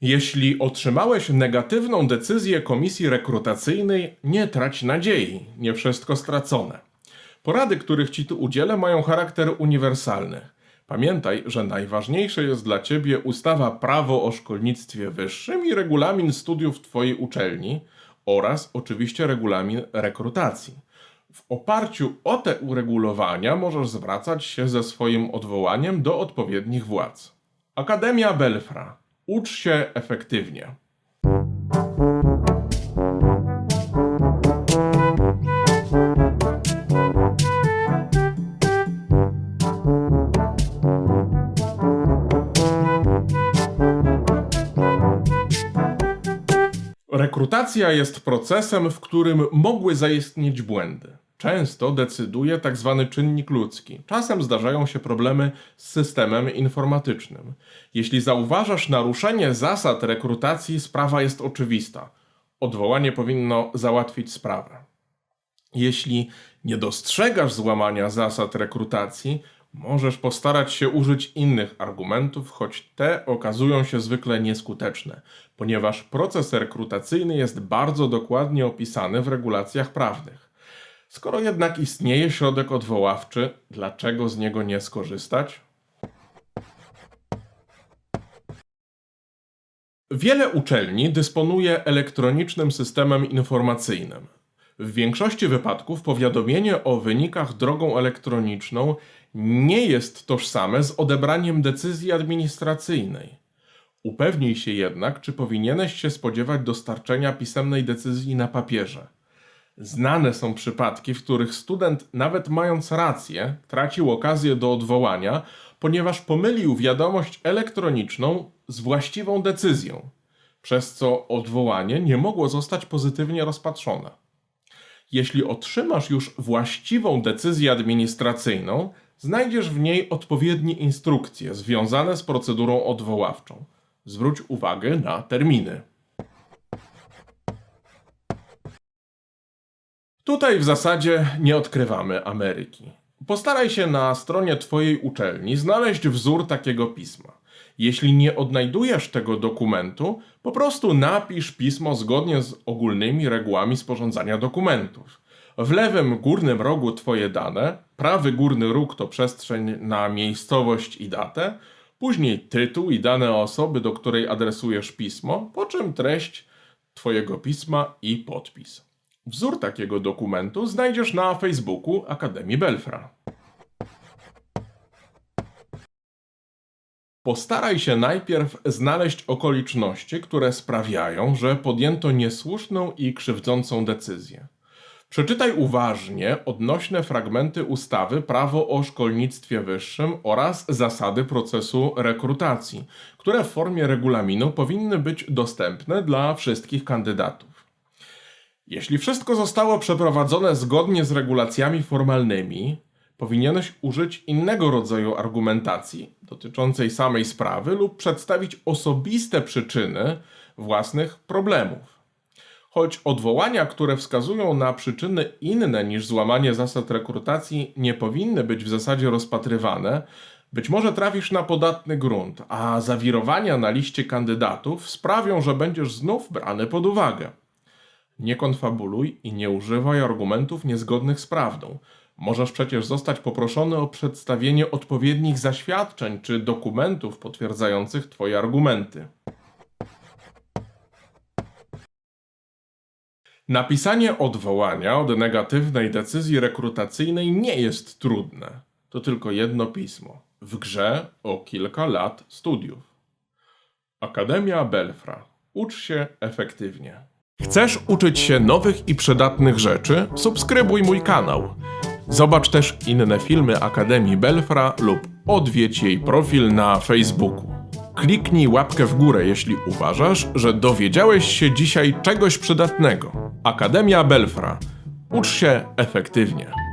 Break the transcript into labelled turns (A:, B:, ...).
A: Jeśli otrzymałeś negatywną decyzję komisji rekrutacyjnej, nie trać nadziei, nie wszystko stracone. Porady, których Ci tu udzielę, mają charakter uniwersalny. Pamiętaj, że najważniejsze jest dla Ciebie ustawa Prawo o szkolnictwie wyższym i regulamin studiów Twojej uczelni oraz oczywiście regulamin rekrutacji. W oparciu o te uregulowania możesz zwracać się ze swoim odwołaniem do odpowiednich władz. Akademia Belfra. Ucz się efektywnie. Rekrutacja jest procesem, w którym mogły zaistnieć błędy. Często decyduje tak zwany czynnik ludzki. Czasem zdarzają się problemy z systemem informatycznym. Jeśli zauważasz naruszenie zasad rekrutacji, sprawa jest oczywista. Odwołanie powinno załatwić sprawę. Jeśli nie dostrzegasz złamania zasad rekrutacji, możesz postarać się użyć innych argumentów, choć te okazują się zwykle nieskuteczne, ponieważ proces rekrutacyjny jest bardzo dokładnie opisany w regulacjach prawnych. Skoro jednak istnieje środek odwoławczy, dlaczego z niego nie skorzystać? Wiele uczelni dysponuje elektronicznym systemem informacyjnym. W większości wypadków powiadomienie o wynikach drogą elektroniczną nie jest tożsame z odebraniem decyzji administracyjnej. Upewnij się jednak, czy powinieneś się spodziewać dostarczenia pisemnej decyzji na papierze. Znane są przypadki, w których student, nawet mając rację, tracił okazję do odwołania, ponieważ pomylił wiadomość elektroniczną z właściwą decyzją, przez co odwołanie nie mogło zostać pozytywnie rozpatrzone. Jeśli otrzymasz już właściwą decyzję administracyjną, znajdziesz w niej odpowiednie instrukcje związane z procedurą odwoławczą. Zwróć uwagę na terminy. Tutaj w zasadzie nie odkrywamy Ameryki. Postaraj się na stronie Twojej uczelni znaleźć wzór takiego pisma. Jeśli nie odnajdujesz tego dokumentu, po prostu napisz pismo zgodnie z ogólnymi regułami sporządzania dokumentów. W lewym górnym rogu Twoje dane, prawy górny róg to przestrzeń na miejscowość i datę, później tytuł i dane osoby, do której adresujesz pismo, po czym treść Twojego pisma i podpis. Wzór takiego dokumentu znajdziesz na Facebooku Akademii Belfra. Postaraj się najpierw znaleźć okoliczności, które sprawiają, że podjęto niesłuszną i krzywdzącą decyzję. Przeczytaj uważnie odnośne fragmenty ustawy Prawo o szkolnictwie wyższym oraz zasady procesu rekrutacji, które w formie regulaminu powinny być dostępne dla wszystkich kandydatów. Jeśli wszystko zostało przeprowadzone zgodnie z regulacjami formalnymi, powinieneś użyć innego rodzaju argumentacji dotyczącej samej sprawy lub przedstawić osobiste przyczyny własnych problemów. Choć odwołania, które wskazują na przyczyny inne niż złamanie zasad rekrutacji, nie powinny być w zasadzie rozpatrywane, być może trafisz na podatny grunt, a zawirowania na liście kandydatów sprawią, że będziesz znów brany pod uwagę. Nie konfabuluj i nie używaj argumentów niezgodnych z prawdą. Możesz przecież zostać poproszony o przedstawienie odpowiednich zaświadczeń czy dokumentów potwierdzających Twoje argumenty. Napisanie odwołania od negatywnej decyzji rekrutacyjnej nie jest trudne. To tylko jedno pismo. W grze o kilka lat studiów. Akademia Belfra. Ucz się efektywnie. Chcesz uczyć się nowych i przydatnych rzeczy? Subskrybuj mój kanał. Zobacz też inne filmy Akademii Belfra lub odwiedź jej profil na Facebooku. Kliknij łapkę w górę, jeśli uważasz, że dowiedziałeś się dzisiaj czegoś przydatnego. Akademia Belfra. Ucz się efektywnie.